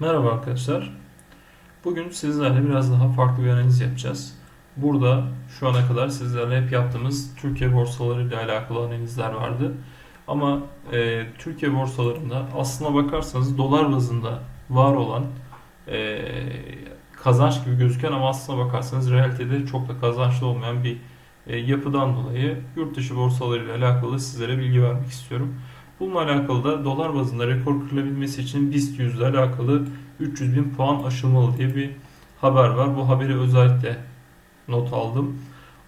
Merhaba arkadaşlar. Bugün sizlerle biraz daha farklı bir analiz yapacağız. Burada şu ana kadar sizlerle hep yaptığımız Türkiye borsaları ile alakalı analizler vardı. Ama e, Türkiye borsalarında aslına bakarsanız dolar bazında var olan e, kazanç gibi gözüken ama aslına bakarsanız realitede çok da kazançlı olmayan bir e, yapıdan dolayı yurt dışı borsaları ile alakalı sizlere bilgi vermek istiyorum. Bununla alakalı da dolar bazında rekor kırılabilmesi için BIST 100 ile alakalı 300 bin puan aşılmalı diye bir haber var. Bu haberi özellikle not aldım.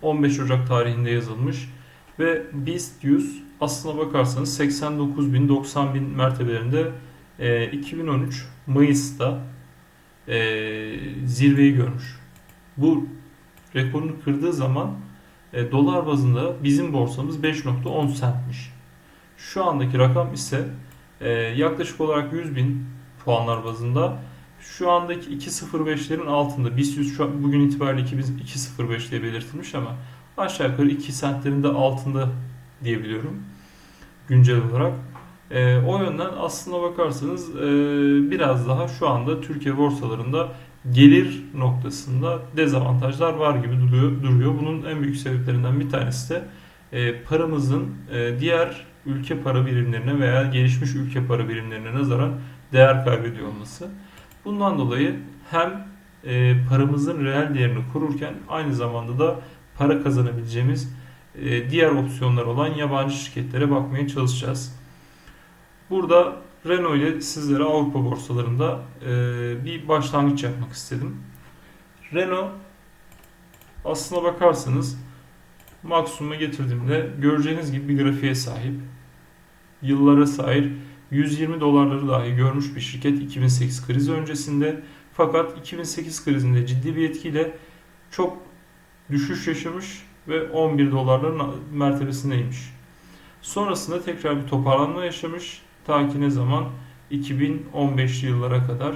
15 Ocak tarihinde yazılmış ve BIST 100 aslına bakarsanız 89 bin 90 bin mertebelerinde e, 2013 Mayıs'ta e, zirveyi görmüş. Bu rekorunu kırdığı zaman e, dolar bazında bizim borsamız 5.10 centmiş. Şu andaki rakam ise e, yaklaşık olarak 100 bin puanlar bazında şu andaki 2.05'lerin altında. BIST 100 şu an, bugün itibariyle 2.05 diye belirtilmiş ama aşağı yukarı 2 sentlerin de altında diyebiliyorum güncel olarak. E, o yönden aslına bakarsanız e, biraz daha şu anda Türkiye borsalarında gelir noktasında dezavantajlar var gibi duruyor. duruyor. Bunun en büyük sebeplerinden bir tanesi de e, paramızın e, diğer ülke para birimlerine veya gelişmiş ülke para birimlerine nazaran değer kaybediyor olması. Bundan dolayı hem e, paramızın reel değerini kururken aynı zamanda da para kazanabileceğimiz e, diğer opsiyonlar olan yabancı şirketlere bakmaya çalışacağız. Burada Renault ile sizlere Avrupa borsalarında e, bir başlangıç yapmak istedim. Renault aslına bakarsanız maksimuma getirdiğimde göreceğiniz gibi bir grafiğe sahip. Yıllara sahip 120 dolarları dahi görmüş bir şirket 2008 krizi öncesinde. Fakat 2008 krizinde ciddi bir etkiyle çok düşüş yaşamış ve 11 dolarların mertebesindeymiş. Sonrasında tekrar bir toparlanma yaşamış. Ta ki ne zaman? 2015'li yıllara kadar.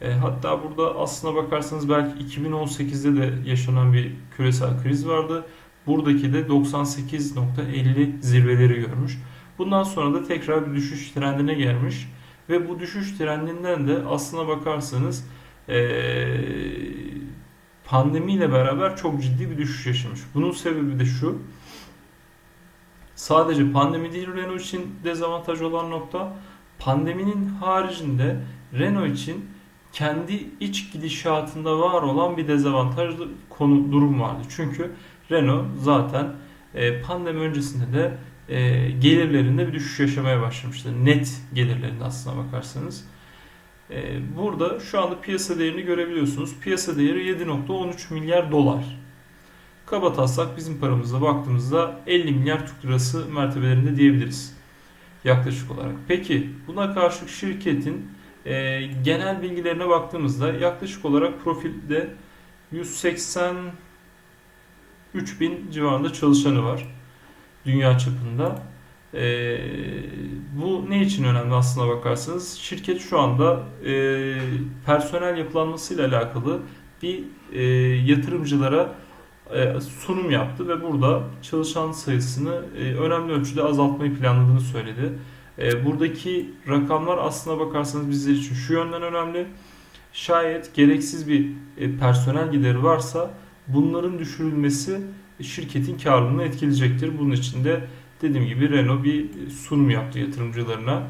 E, hatta burada aslına bakarsanız belki 2018'de de yaşanan bir küresel kriz vardı. Buradaki de 98.50 zirveleri görmüş. Bundan sonra da tekrar bir düşüş trendine gelmiş. Ve bu düşüş trendinden de aslına bakarsanız ee, pandemiyle beraber çok ciddi bir düşüş yaşamış. Bunun sebebi de şu. Sadece pandemi değil Renault için dezavantaj olan nokta. Pandeminin haricinde Renault için kendi iç gidişatında var olan bir dezavantajlı konu durum vardı. Çünkü Renault zaten e, pandemi öncesinde de e, gelirlerinde bir düşüş yaşamaya başlamıştı. Net gelirlerinde aslına bakarsanız. E, burada şu anda piyasa değerini görebiliyorsunuz. Piyasa değeri 7.13 milyar dolar. Kabataslak bizim paramızla baktığımızda 50 milyar Türk lirası mertebelerinde diyebiliriz. Yaklaşık olarak. Peki buna karşı şirketin e, genel bilgilerine baktığımızda yaklaşık olarak profilde 180 3000 civarında çalışanı var dünya çapında. E, bu ne için önemli aslına bakarsanız? Şirket şu anda e, personel yapılanmasıyla alakalı bir e, yatırımcılara e, sunum yaptı ve burada çalışan sayısını e, önemli ölçüde azaltmayı planladığını söyledi. E, buradaki rakamlar aslına bakarsanız bizler için şu yönden önemli. Şayet gereksiz bir e, personel gideri varsa bunların düşürülmesi şirketin karlılığını etkileyecektir. Bunun için de dediğim gibi Renault bir sunum yaptı yatırımcılarına.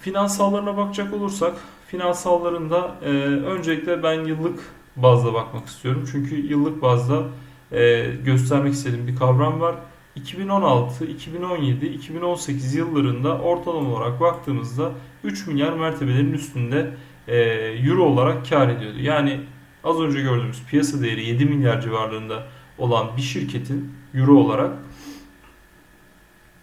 Finansallarına bakacak olursak finansallarında e, öncelikle ben yıllık bazda bakmak istiyorum. Çünkü yıllık bazda e, göstermek istediğim bir kavram var. 2016, 2017, 2018 yıllarında ortalama olarak baktığımızda 3 milyar mertebelerin üstünde e, euro olarak kar ediyordu. Yani az önce gördüğümüz piyasa değeri 7 milyar civarlarında olan bir şirketin euro olarak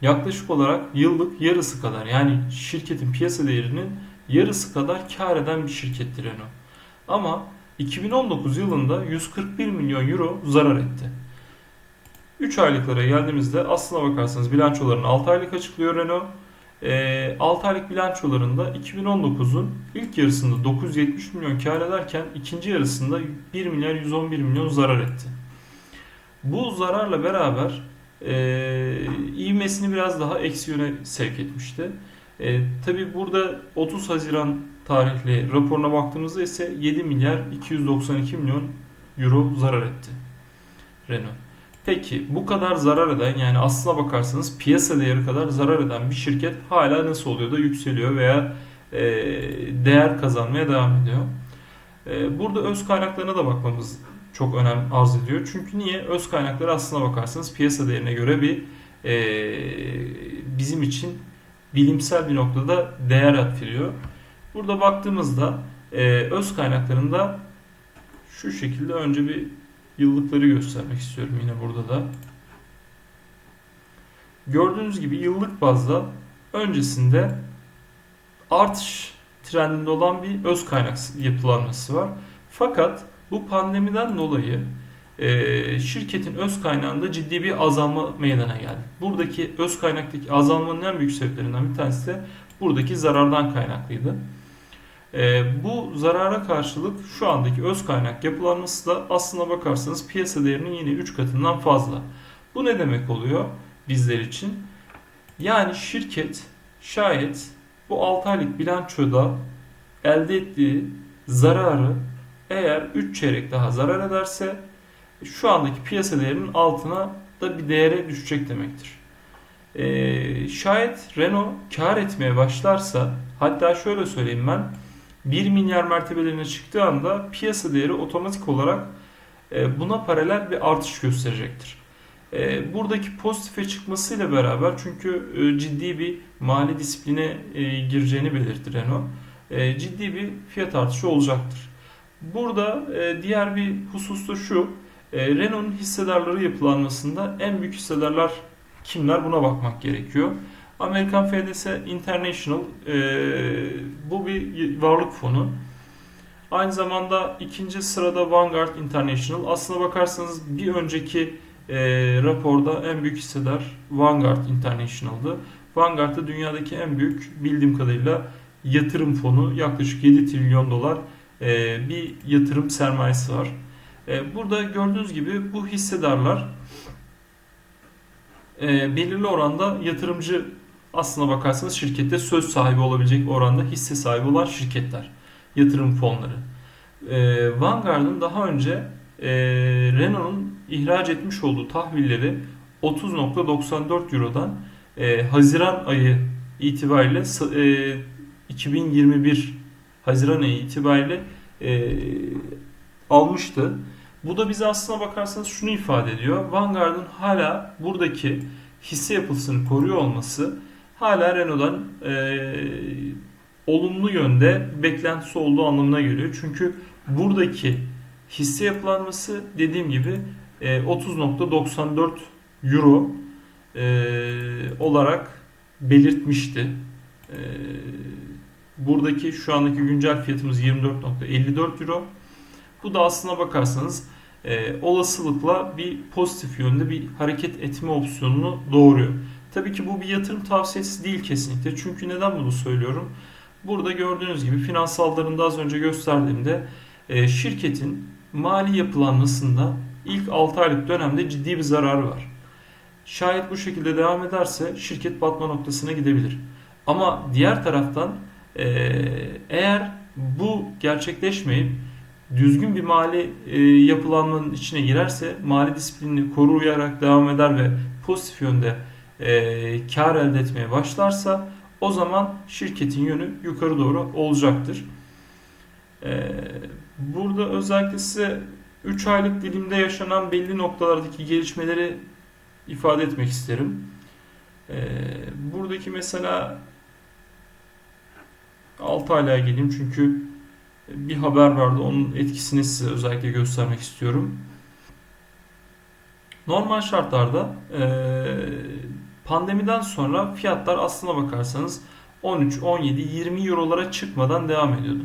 yaklaşık olarak yıllık yarısı kadar yani şirketin piyasa değerinin yarısı kadar kar eden bir şirkettir Renault. Ama 2019 yılında 141 milyon euro zarar etti. 3 aylıklara geldiğimizde aslına bakarsanız bilançolarını 6 aylık açıklıyor Renault. E, 6 aylık bilançolarında 2019'un ilk yarısında 970 milyon kar ederken ikinci yarısında 1 milyar 111 milyon zarar etti. Bu zararla beraber e, ivmesini biraz daha eksi yöne sevk etmişti. E, tabii burada 30 Haziran tarihli raporuna baktığımızda ise 7 milyar 292 milyon euro zarar etti Renault. Peki bu kadar zarar eden yani aslına bakarsanız piyasa değeri kadar zarar eden bir şirket hala nasıl oluyor da yükseliyor veya e, değer kazanmaya devam ediyor. E, burada öz kaynaklarına da bakmamız çok önem arz ediyor. Çünkü niye? Öz kaynakları aslına bakarsanız piyasa değerine göre bir e, bizim için bilimsel bir noktada değer atfediyor. Burada baktığımızda e, öz kaynaklarında şu şekilde önce bir yıllıkları göstermek istiyorum yine burada da. Gördüğünüz gibi yıllık bazda öncesinde artış trendinde olan bir öz kaynak yapılanması var. Fakat bu pandemiden dolayı e, şirketin öz kaynağında ciddi bir azalma meydana geldi. Buradaki öz kaynaktaki azalmanın en büyük sebeplerinden bir tanesi de buradaki zarardan kaynaklıydı. E, bu zarara karşılık şu andaki öz kaynak yapılanması da aslına bakarsanız piyasa değerinin yine 3 katından fazla. Bu ne demek oluyor bizler için? Yani şirket şayet bu 6 aylık bilançoda elde ettiği zararı eğer 3 çeyrek daha zarar ederse şu andaki piyasa değerinin altına da bir değere düşecek demektir. Ee, şayet Renault kar etmeye başlarsa hatta şöyle söyleyeyim ben 1 milyar mertebelerine çıktığı anda piyasa değeri otomatik olarak e, buna paralel bir artış gösterecektir. E, buradaki pozitife çıkmasıyla beraber çünkü e, ciddi bir mali disipline gireceğini belirtti Renault. Ciddi bir fiyat artışı olacaktır. Burada diğer bir husus da şu. Renault'un hissedarları yapılanmasında en büyük hissedarlar kimler buna bakmak gerekiyor. Amerikan FDS International e, bu bir varlık fonu. Aynı zamanda ikinci sırada Vanguard International. Aslına bakarsanız bir önceki e, raporda en büyük hissedar Vanguard International'dı. Vanguard da dünyadaki en büyük bildiğim kadarıyla yatırım fonu. Yaklaşık 7 trilyon dolar e, bir yatırım sermayesi var. E, burada gördüğünüz gibi bu hissedarlar e, belirli oranda yatırımcı aslına bakarsanız şirkette söz sahibi olabilecek oranda hisse sahibi olan şirketler, yatırım fonları. E, Vanguard'ın daha önce e, Renault'un ihraç etmiş olduğu tahvilleri 30.94 Euro'dan e, Haziran ayı itibariyle e, 2021 Haziran ayı itibariyle e, almıştı. Bu da bize aslına bakarsanız şunu ifade ediyor. Vanguard'ın hala buradaki hisse yapısını koruyor olması hala Renault'dan e, olumlu yönde beklentisi olduğu anlamına geliyor. Çünkü buradaki hisse yapılanması dediğim gibi e, 30.94 euro e, olarak belirtmişti. E, buradaki şu andaki güncel fiyatımız 24.54 euro. Bu da aslına bakarsanız e, olasılıkla bir pozitif yönde bir hareket etme opsiyonunu doğuruyor. Tabii ki bu bir yatırım tavsiyesi değil kesinlikle. Çünkü neden bunu söylüyorum? Burada gördüğünüz gibi finansallarında az önce gösterdiğimde e, şirketin mali yapılanmasında ilk 6 aylık dönemde ciddi bir zararı var. Şayet bu şekilde devam ederse şirket batma noktasına gidebilir. Ama diğer taraftan e, eğer bu gerçekleşmeyip düzgün bir mali e, yapılanmanın içine girerse mali disiplinini koruyarak devam eder ve pozitif yönde e, kar elde etmeye başlarsa o zaman şirketin yönü yukarı doğru olacaktır. E, burada özellikle size 3 aylık dilimde yaşanan belli noktalardaki gelişmeleri ifade etmek isterim. E, buradaki mesela 6 aylığa geleyim çünkü bir haber vardı. Onun etkisini size özellikle göstermek istiyorum. Normal şartlarda e, Pandemiden sonra fiyatlar aslına bakarsanız 13, 17, 20 eurolara çıkmadan devam ediyordu.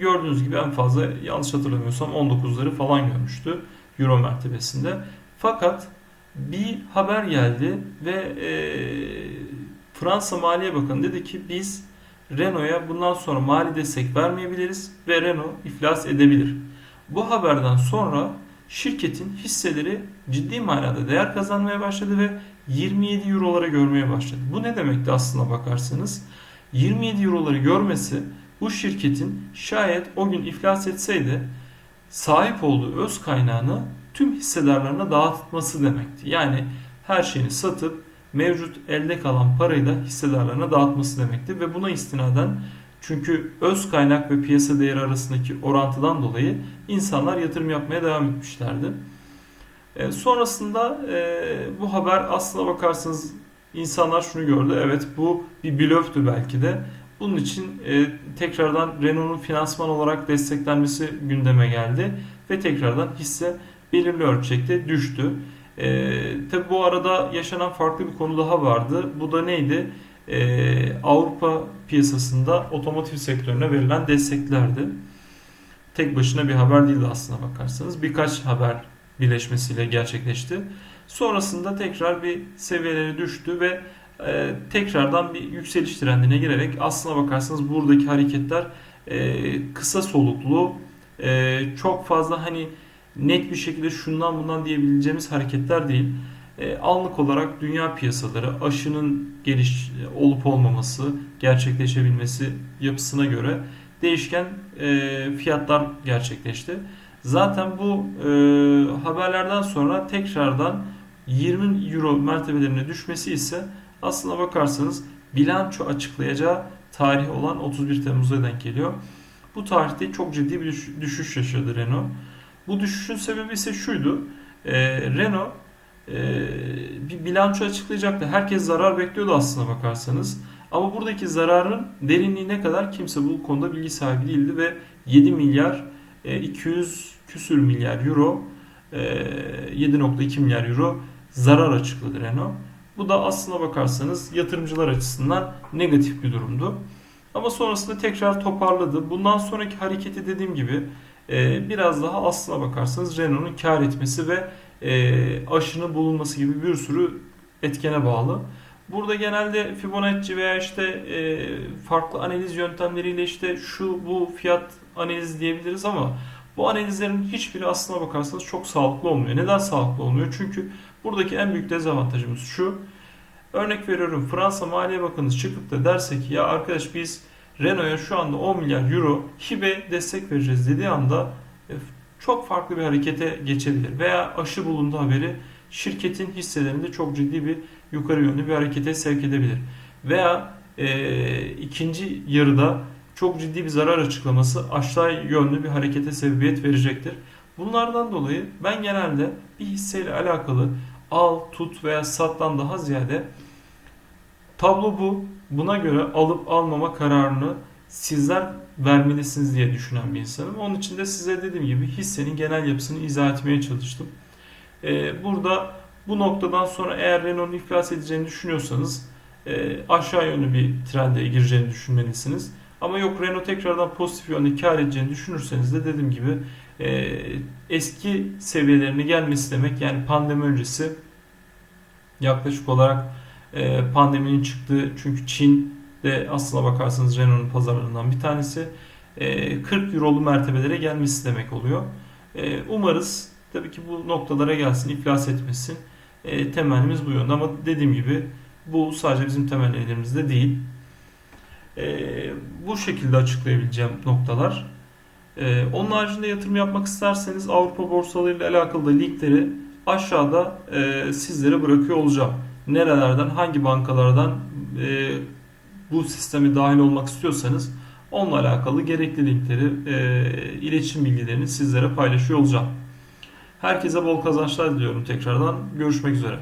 Gördüğünüz gibi en fazla yanlış hatırlamıyorsam 19'ları falan görmüştü euro mertebesinde. Fakat bir haber geldi ve e, Fransa Maliye Bakanı dedi ki biz Renault'a bundan sonra mali destek vermeyebiliriz ve Renault iflas edebilir. Bu haberden sonra şirketin hisseleri ciddi manada değer kazanmaya başladı ve 27 eurolara görmeye başladı. Bu ne demekti aslına bakarsanız? 27 euroları görmesi bu şirketin şayet o gün iflas etseydi sahip olduğu öz kaynağını tüm hissedarlarına dağıtması demekti. Yani her şeyini satıp mevcut elde kalan parayı da hissedarlarına dağıtması demekti ve buna istinaden çünkü öz kaynak ve piyasa değeri arasındaki orantıdan dolayı insanlar yatırım yapmaya devam etmişlerdi. E, sonrasında e, bu haber aslına bakarsanız insanlar şunu gördü. Evet bu bir blöftü belki de. Bunun için e, tekrardan Renault'un finansman olarak desteklenmesi gündeme geldi ve tekrardan hisse belirli ölçekte düştü. E, tabi bu arada yaşanan farklı bir konu daha vardı. Bu da neydi? E, Avrupa piyasasında otomotiv sektörüne verilen desteklerdi. Tek başına bir haber değildi aslına bakarsanız. Birkaç haber birleşmesiyle gerçekleşti. Sonrasında tekrar bir seviyeleri düştü ve e, tekrardan bir yükseliş trendine girerek aslına bakarsanız buradaki hareketler e, kısa soluklu e, çok fazla hani net bir şekilde şundan bundan diyebileceğimiz hareketler değil. E, anlık olarak dünya piyasaları aşının geliş olup olmaması, gerçekleşebilmesi yapısına göre değişken e, fiyatlar gerçekleşti. Zaten bu e, haberlerden sonra tekrardan 20 euro mertebelerine düşmesi ise aslına bakarsanız bilanço açıklayacağı tarih olan 31 Temmuz'a denk geliyor. Bu tarihte çok ciddi bir düşüş yaşadı Renault. Bu düşüşün sebebi ise şuydu. Renault bir bilanço açıklayacaktı. Herkes zarar bekliyordu aslına bakarsanız. Ama buradaki zararın derinliği ne kadar kimse bu konuda bilgi sahibi değildi ve 7 milyar 200 küsür milyar euro 7.2 milyar euro zarar açıkladı Renault. Bu da aslına bakarsanız yatırımcılar açısından negatif bir durumdu. Ama sonrasında tekrar toparladı. Bundan sonraki hareketi dediğim gibi biraz daha aslına bakarsanız Renault'un kar etmesi ve aşının bulunması gibi bir sürü etkene bağlı. Burada genelde Fibonacci veya işte farklı analiz yöntemleriyle işte şu bu fiyat analiz diyebiliriz ama bu analizlerin hiçbiri aslına bakarsanız çok sağlıklı olmuyor. Neden sağlıklı olmuyor? Çünkü buradaki en büyük dezavantajımız şu. Örnek veriyorum Fransa Maliye Bakanı çıkıp da derse ki ya arkadaş biz Renault'a şu anda 10 milyar euro hibe destek vereceğiz dediği anda e, çok farklı bir harekete geçebilir. Veya aşı bulundu haberi şirketin hisselerinde çok ciddi bir yukarı yönlü bir harekete sevk edebilir. Veya e, ikinci yarıda çok ciddi bir zarar açıklaması aşağı yönlü bir harekete sebebiyet verecektir. Bunlardan dolayı ben genelde bir hisseyle alakalı al, tut veya sattan daha ziyade tablo bu. Buna göre alıp almama kararını sizler vermelisiniz diye düşünen bir insanım. Onun için de size dediğim gibi hissenin genel yapısını izah etmeye çalıştım. Ee, burada bu noktadan sonra eğer Renault'un iflas edeceğini düşünüyorsanız e, aşağı yönlü bir trende gireceğini düşünmelisiniz. Ama yok Renault tekrardan pozitif yönde kar edeceğini düşünürseniz de dediğim gibi e, eski seviyelerine gelmesi demek yani pandemi öncesi yaklaşık olarak e, pandeminin çıktığı çünkü Çin de aslına bakarsanız Renault'un pazarlarından bir tanesi e, 40 eurolu mertebelere gelmesi demek oluyor. E, umarız tabii ki bu noktalara gelsin, iflas etmesin. E, temennimiz bu yönde ama dediğim gibi bu sadece bizim temennilerimizde değil. E, bu şekilde açıklayabileceğim noktalar. E, onun haricinde yatırım yapmak isterseniz Avrupa borsaları ile alakalı da linkleri aşağıda e, sizlere bırakıyor olacağım. Nerelerden, hangi bankalardan e, bu sisteme dahil olmak istiyorsanız onunla alakalı gerekli linkleri, e, iletişim bilgilerini sizlere paylaşıyor olacağım. Herkese bol kazançlar diliyorum tekrardan. Görüşmek üzere.